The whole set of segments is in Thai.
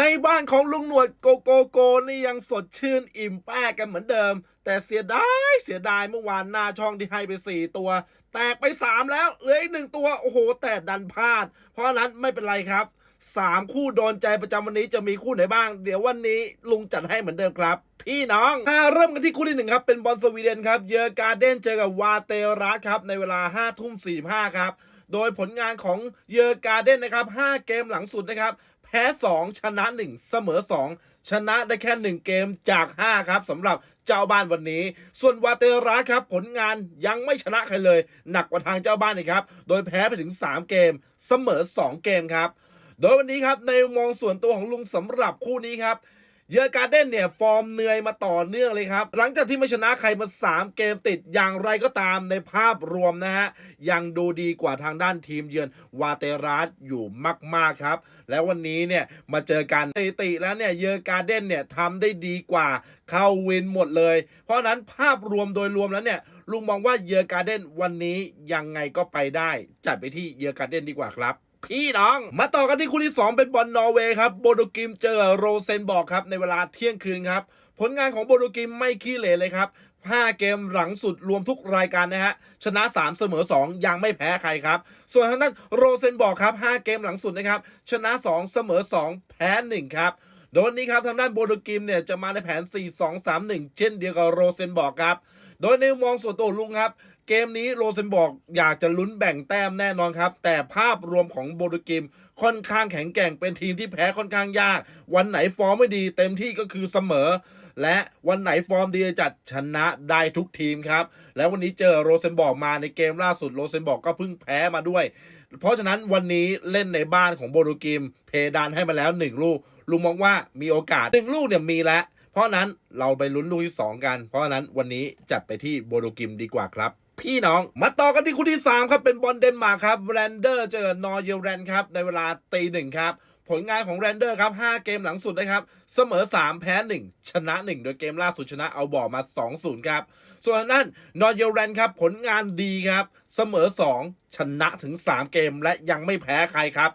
ในบ้านของลุงหนวดโกโกโกนี่ยังสดชื่นอิ่มแป้กันเหมือนเดิม แต่เสียดายเสียดายเมื่อวานหน้าช่องที่ให้ไป 4 ตัว แตกไป 3 แล้วเหลืออีกหนึ่งตัว โอ้โห แต่ดันพลาด เพราะฉะนั้นไม่เป็นไรครับ 3คู่โดนใจประจำวันนี้จะมีคู่ไหนบ้าง เดี๋ยววันนี้ลุงจัดให้เหมือนเดิมครับ พี่น้องถ้าเริ่มกันที่คู่ที่หนึ่งครับ เป็นบอลสวีเดนครับ เยอร์การ์เดนเจอกับวาเตรัสครับ ในเวลา5ทุ่ม45ครับ โดยผลงานของเยอร์การ์เดนนะครับ5เกมหลังสุดนะครับแพ้ 2 ชนะ 1 เสมอ 2 ชนะได้แค่ 1 เกมจาก 5 ครับสำหรับเจ้าบ้านวันนี้ ส่วนวาเตรัสครับ ผลงานยังไม่ชนะใครเลย หนักกว่าทางเจ้าบ้านอีกครับ โดยแพ้ไปถึง 3 เกม เสมอ 2 เกมครับ โดยวันนี้ครับในมองส่วนตัวของลุงสำหรับคู่นี้ครับเยอการ์เด้นเนี่ย ฟอร์มเหนื่อยมาต่อเนื่องเลยครับ หลังจากที่ไม่ชนะใครมา 3 เกมติดอย่างไรก็ตามในภาพรวมนะฮะ ยังดูดีกว่าทางด้านทีมเยือนวาเตรัสอยู่มาก ๆ ครับ แล้ววันนี้เนี่ย มาเจอกันสถิติแล้วเนี่ย เยอการ์เด้นเนี่ยทำได้ดีกว่าเข้าวินหมดเลย เพราะฉะนั้นภาพรวมโดยรวมแล้วเนี่ยลุงมองว่าเยอการ์เด้นวันนี้ยังไงก็ไปได้ จัดไปที่เยอการ์เด้นดีกว่าครับ พี่น้อง มาต่อกันที่คู่ที่ 2 เป็นบอลนอร์เวย์ครับโบโดกิมเจอโรเซนบอกครับในเวลาเที่ยงคืนครับ ผลงานของโบโดกิมไม่ขี้เหร่เลยครับ 5 เกมหลังสุดรวมทุกรายการนะฮะ ชนะ 3 เสมอ 2 ยังไม่แพ้ใครครับ ส่วนทางด้านโรเซนบอกครับ 5 เกมหลังสุดนะครับ ชนะ 2 เสมอ 2 แพ้ 1 ครับโดยนนี้ครับทางด้านโบโดกิมเนี่ยจะมาในแผน 4-2-3-1 เช่นเดียวกับโรเซนบอกครับ โดยในมองส่วนตัวลุงครับ เกมนี้โรเซนบอกอยากจะลุ้นแบ่งแต้มแน่นอนครับ แต่ภาพรวมของโบโดกิมค่อนข้างแข็งแกร่งเป็นทีมที่แพ้ค่อนข้างยาก วันไหนฟอร์มไม่ดีเต็มที่ก็คือเสมอ และวันไหนฟอร์มดีจัดชนะได้ทุกทีมครับ แล้ววันนี้เจอโรเซนบอกมาในเกมล่าสุดโรเซนบอกก็เพิ่งแพ้มาด้วย เพราะฉะนั้นวันนี้เล่นในบ้านของโบโดกิมเพดานให้มาแล้วหนึ่งลูกลุงมองว่ามีโอกาสหนึ่งลูกเนี่ยมีแล้วเพราะนั้นเราไปลุ้นลูกที่ 2 กัน เพราะฉะนั้นวันนี้จัดไปที่โบโดกิมดีกว่าครับ พี่น้องมาต่อกันที่คู่ที่ 3 ครับ เป็นบอลเดนมาร์กครับแรนเดอร์เจอนอร์เยลแรนครับ ในเวลาตีหนึ่งครับ ผลงานของแรนเดอร์ครับ 5 เกมหลังสุดนะครับ เสมอ 3 แพ้ 1 ชนะ 1 โดยเกมล่าสุดชนะเอาบอมา 2-0 ครับ ส่วนทางด้านนอร์เยลแรนครับ ผลงานดีครับ เสมอ 2 ชนะถึง 3 เกมและยังไม่แพ้ใครครับ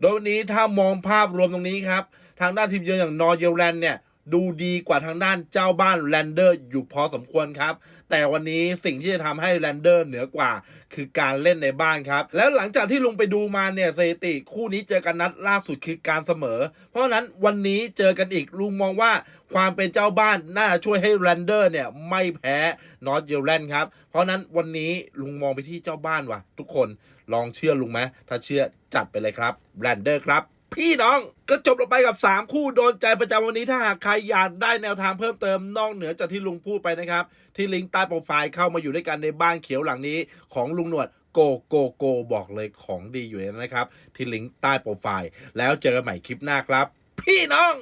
โดยวันนี้ถ้ามองภาพรวมตรงนี้ครับทางด้านทีมเยือนอย่างนอร์เยลแลนด์เนี่ย ดูดีกว่าทางด้านเจ้าบ้านแลนเดอร์อยู่พอสมควรครับ แต่วันนี้สิ่งที่จะทำให้แลนเดอร์เหนือกว่า คือการเล่นในบ้านครับ แล้วหลังจากที่ลุงไปดูมาเนี่ยสถิติ คู่นี้เจอกันนัดล่าสุดคือการเสมอ เพราะนั้นวันนี้เจอกันอีกลุงมองว่าความเป็นเจ้าบ้านน่าช่วยให้แลนเดอร์เนี่ยไม่แพ้นอตเยลแลนด์ครับ เพราะฉะนั้นวันนี้ลุงมองไปที่เจ้าบ้านว่ะ ทุกคนลองเชื่อลุงไหมถ้าเชื่อจัดไปเลยครับแลนเดอร์ครับ พี่น้องก็จบลงไปกับ 3 คู่โดนใจประจำวันนี้ถ้าหากใครอยากได้แนวทางเพิ่มเติมนอกเหนือจากที่ลุงพูดไปนะครับ ที่ลิงก์ใต้โปรไฟล์เข้ามาอยู่ด้วยกันในบ้านเขียวหลังนี้ ของลุงหนวดโกโกโกบอกเลยของดีอยู่ในนั้นนะครับ ที่ลิงก์ใต้โปรไฟล์ แล้วเจอกันใหม่คลิปหน้าครับ พี่น้อง